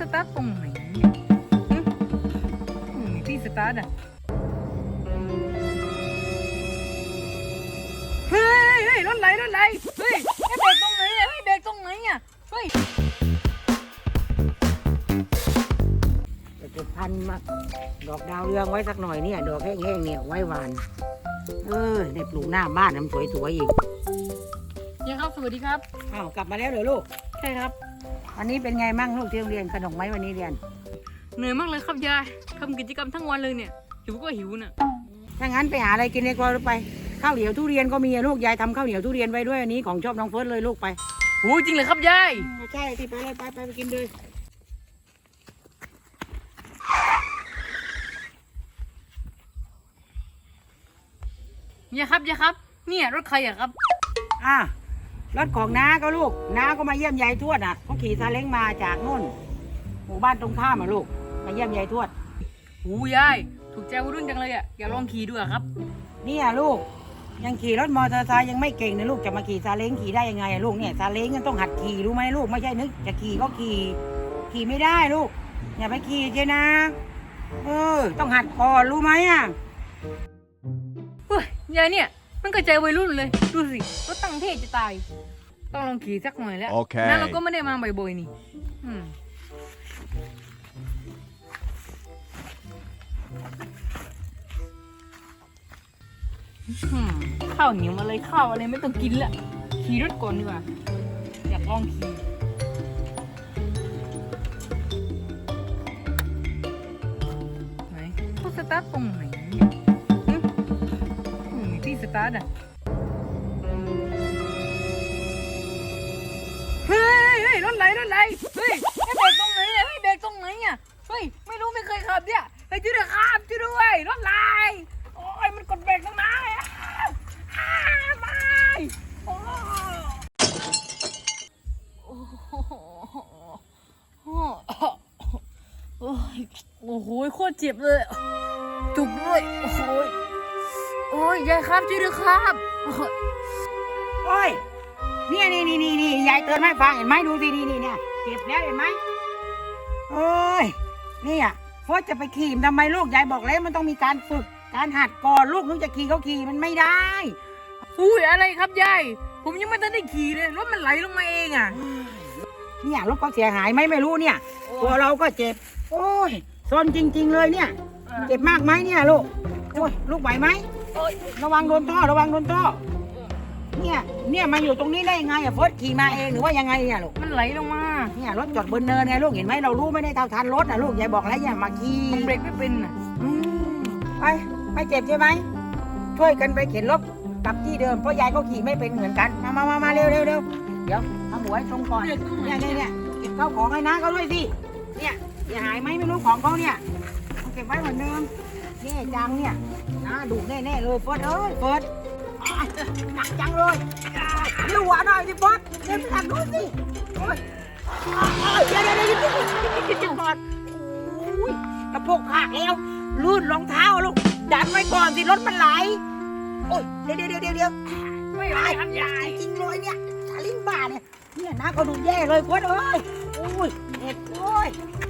สตาร์ทตรงไหนเนี่ยหึไม่มีที่สตาร์ทอะเฮ้ยเฮ้ยรถไหลรถไหลเฮ้ยให้เบรกตรงไหนอะให้เบรกตรงไหนอะเฮ้ยจะเก็บพันธุ์มาดอกดาวเรืองไว้สักหน่อยเนี่ย ดอกแห้งๆเนี่ยไว้หวาน เออได้ปลูกหน้าบ้านน้ำสวยๆอีกยังครับสวัสดีครับ อ้าวกลับมาแล้วเหรอลูก ใช่ครับวันนี้เป็นไงมั่งลูกที่โรงเรียนสนุกไหมวันนี้เรียน เหนื่อยมากเลยครับยายทำกิจกรรมทั้งวันเลยเนี่ยหิวก็หิวน่ะถ้างั้นไปหาอะไรกินในครัวลูกไปข้าวเหนียวทุเรียนก็มีอะลูกยายทำข้าวเหนียวทุเรียนไว้ด้วยอันนี้ของชอบน้องเฟิร์สเลยลูกไปโอ้ยจริงเลยครับยายใช่ที่ไปเลยไปไปไปกินเลยยายครับยายครับ เนี่ยรถใครอะครับอะ รถของน้าก็ลูกน้าก็มาเยี่ยมยายทวดอะเขาขี่ซาเล้งมาจากนู่นหมู่บ้านตรงข้ามอะลูก มาเยี่ยมยายทวดโอ้ยายถูกใจวัยรุ่นจังเลยอะอยากลองขี่ดูอะครับ เนี่ยลูก ยังขี่รถมอเตอร์ไซค์ยังไม่เก่งเลยลูกจะมาขี่ซาเล้งขี่ได้ยังไงอะลูกเนี่ยซาเล้งมันต้องหัดขี่รู้ไหมลูกไม่ใช่นึกจะขี่ก็ขี่ขี่ไม่ได้ลูก อย่าไปขี่เจนะเออต้องหัดก่อนรู้ไหมอะเฮ้ยยายเนี่ย มันก็ใจวัยรุ่นเลย ดูสิรถตั้งเท่จะตาย ต้องลองขี่สักหน่อยแล้วโอเคนั่นเราก็ไม่ได้มาบ่อยๆนี่อืมอืมข้าวเหนียวมาเลยข้าวอะไรไม่ต้องกินละขี่รถก่อนดีกว่าอยากลองขี่ ไหนเขาสตาร์ทตรงไหน ตาร์ทอะเฮ้ยเฮ้ยรถไหลรถไหลเฮ้ยให้เบรกตรงไหนอะให้เบรกตรงไหนอะเฮ้ยไม่รู้ไม่เคยขับเนี่ยเฮ้ยช่วยด้วยครับช่วยด้วยรถไหลโอ้ยมันกดเบรกตรงไหนอะอ้าไม่โอ้โอ้โหโอ้ยโอ้โหโคตรเจ็บเลยจุกด้วยโอ้โห โอ้ยยายครับช่วยด้วยครับโอ้ยโอ้ยเนี่ยนี่นี่นี่นี่ยายเตือนให้ฟังเห็นไหมดูสินี่นี่เนี่ยเก็บแล้วเห็นไหมโอ้ยเนี่ยเฟิร์สจะไปขี่ทำไมลูกยายบอกแล้วมันต้องมีการฝึกการหัดก่อนลูกนึกจะขี่เขาขี่มันไม่ได้อุ้ยอะไรครับยายผมยังไม่ทันได้ขี่เลยรถมันไหลลงมาเองอะเนี่ยรถเขาเสียหายไหมไม่รู้เนี่ยตัวเราก็เจ็บ โอ้ยซนจริง ๆ เลยเนี่ย เจ็บมากไหมเนี่ยลูกโอ้ยลูกไหวไหมโอ๊ย ระวังโดนท่อระวังโดนท่อ เนี่ย เนี่ยมาอยู่ตรงนี้ได้ยังไงอะเฟิร์สขี่มาเองหรือว่ายังไงเนี่ยลูก มันไหลลงมา เนี่ยรถจอดบนเนินไงลูกเห็นไหมเรารู้ไม่ได้เท่าทันรถนะลูกยายบอกแล้วอย่ามาขี่มันเบรกไม่เป็นอะอืมไปไม่เจ็บใช่ไหม ช่วยกันไปเข็นรถกลับที่เดิมเพราะยายก็ขี่ไม่เป็นเหมือนกัน มามามามาเร็วเร็วเร็วเดี๋ยวทำหัวให้ตรงก่อนเบรกตรงไหนเนี่ยเนี่ยเนี่ยเก็บข้าวของให้น้าเขาด้วยสิ เนี่ยเสียหายไหมไม่รู้ของเขาเนี่ย เก็บไว้เหมือนเดิมนี่จังเนี่ยนะดูแน่ๆเลยเฟิร์สเอ้ยเฟิร์สหนักจังเลยดูหัวหน่อยสิเฟิร์สเดินไปทางนู้นสิโอ้ยเดี๋ยวเดี๋ยวเดี๋ยวเดี๋ยวก่อนโอ้ยกระโปงขาดแล้วลื่นรองเท้าลูกดันไว้ก่อนสิรถมันไหลโอ้ยเดี๋ยวเดี๋ยวเดี๋ยวเดี๋ยวไม่ไหวครับยายจริงเลยเนี่ยชาลิงบ้าเนี่ยเนี่ยน้าก็ดูแย่เลยเพื่อนเอ้ยโอ้ยเจ็บโอ้ยโอ้ย